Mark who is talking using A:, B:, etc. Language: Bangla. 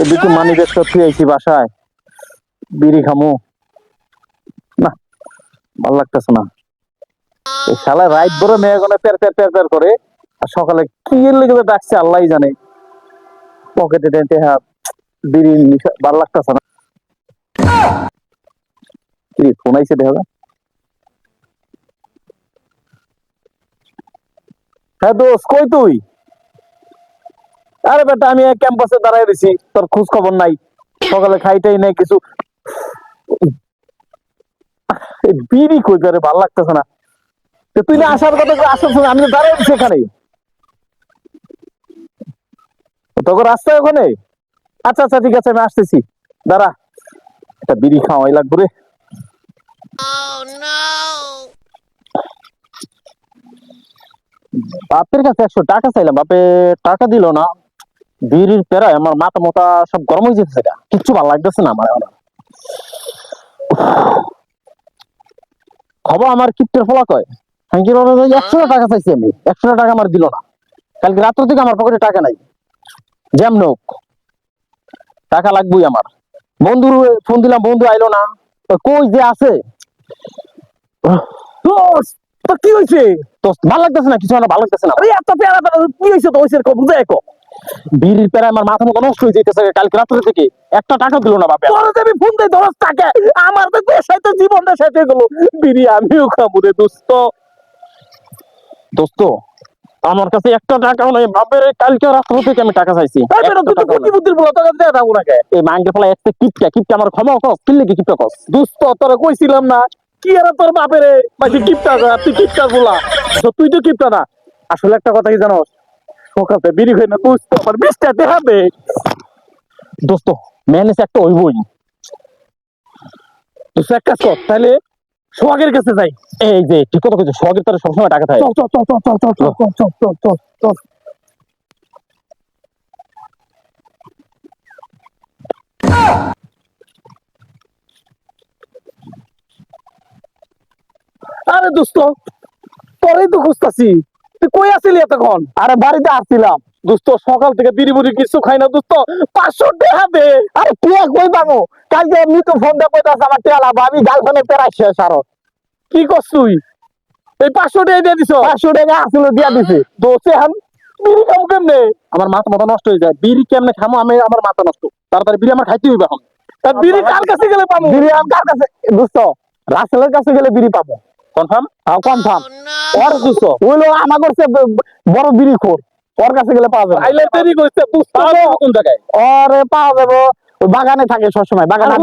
A: এদিকে মানি বেশ করতে আইছি বাসায়। বিড়ি খামু। না, ভালো লাগতেছে না। এই শালা রাইত ধরে মেয়ে গনে পের পের পের পের করে, আর সকালে কি এর লেগে ডাকছে আল্লাহ জানে। পকেটে টেন্টে হাত, বিড়ি ভালো লাগতেছে না। কি, ফোন আইছে দেখা হ্যাঁ দোস্ত, কই তুই? আরে বেটা, আমি ক্যাম্পাসে দাঁড়াই রয়েছি, তোর খোঁজ খবর নাই। সকালে খাইটাই নাই কিছু। বিড়ি কই করে ভালো লাগতেছে না। তুই না আসার কথা সময় আমি তো দাঁড়াই রয়েছি এখানে তোকে রাস্তায় ওখানে? আচ্ছা আচ্ছা ঠিক আছে, আমি আসতেছি। দাঁড়া, একটা বিড়ি খাওয়াই লাগবে রে। বাপের কাছে একশো টাকা চাইলাম, বাপে টাকা দিল না, বিড়ির পেরায় আমার মাথা মোটা সব গরম হয়ে যেতেছে। কিচ্ছু ভালো লাগতেছে না আমার খবর আমার কিপ্টের ফলা কয়? একশো টাকা চাইছি আমি, একশো টাকা আমার দিল না। কালকে রাত্র থেকে আমার পকেটে টাকা নাই। জ্যাম নোক। টাকা লাগবেই আমার। বন্ধুর ফোন দিলাম, বন্ধু আইলো না। কই যে আছে? তো কি হয়েছে তো ভালো লাগতেছে না কিছু না ভালো লাগতেছে না। আরে এত পেয়ারা পেয়ারা কি তো? বুঝে বিড়ির পেরা আমার মাথা মুখ নষ্ট হয়ে কালকে রাত্রে থেকে। একটা টাকা দিল না বাপে। তোর ফোন দশ টাকা আমার তো তো জীবনটা শেষ হয়ে গেল। বিড়ি আমিও খাব রে দোস্ত। দোস্ত আমার কাছে একটা টাকাও নাই। বাপের কালকে রাত্র থেকে আমি টাকা চাইছি। এই মাঙ্গে ফলা একটা কিপটা কিপটা আমার ক্ষমা কস কিনলে কি কিপটা কস
B: দুস্থ তোরা কইছিলাম না কি আর তোর বাপেরে? মাঝে কিপটা তুই কিপটা বলা তুই তো কিপটা না। আসলে একটা কথা কি জানো? সকালতে বিড়ি খাই না আমার বিশটা দেখাবে।
A: দোস্ত ম্যানেজ একটা
B: এক কাজ কর তাহলে সোহাগের কাছে যাই।
A: এই যে ঠিক কথা কইছো সোহাগের তার সবসময় টাকা থাকে।
B: চল চল চল চল চল চল চল চল চল চল। আরে দোস্ত তোরই তো খুঁজতাছি। তুই কই আছিলি এতক্ষণ?
A: আরে বাড়িতে আসছিলাম।
B: দোস্ত সকাল থেকে বিড়ি বুড়ি কিছু খাই না দোস্ত পাঁচশো টাকা দে।
A: আরে তুই কই পাবো কালকে এমনি তো ফোন আমার টেলা গার্লফ্রেন্ডের পেরাই শেষ আরও।
B: কি করছ তুই? এই পাঁচশো টাকা দিয়ে দিছ?
A: পাঁচশো টাকা আসলে দিয়া দিছে।
B: দোস্ত এখন বিড়ি খাব কেমনে?
A: আমার মাথা মাথা নষ্ট হয়ে যায়। বিড়ি কেমনে খামো? আমি আমার মাথা নষ্ট। তাড়াতাড়ি বিড়ি আমার খাইতে হইবে এখন।
B: বিড়ি কার কাছে গেলে পাবো?
A: বিড়ি আমি কার কাছে দোস্ত রাসেলের কাছে গেলে বিড়ি পাবো।
B: কনফার্ম
A: হ্যাঁ কনফার্ম
B: ওর দোস্ত
A: ওইলো আমার কাছে বড় বিড়ি খোর। ওর কাছে গেলে পাওয়া যাবে।
B: আইলে দেরি করছে
A: বুঝতে।
B: কোন জায়গায়।
A: ওরে পাওয়া যাবে। বাগানে থাকে সবসময় বাগানে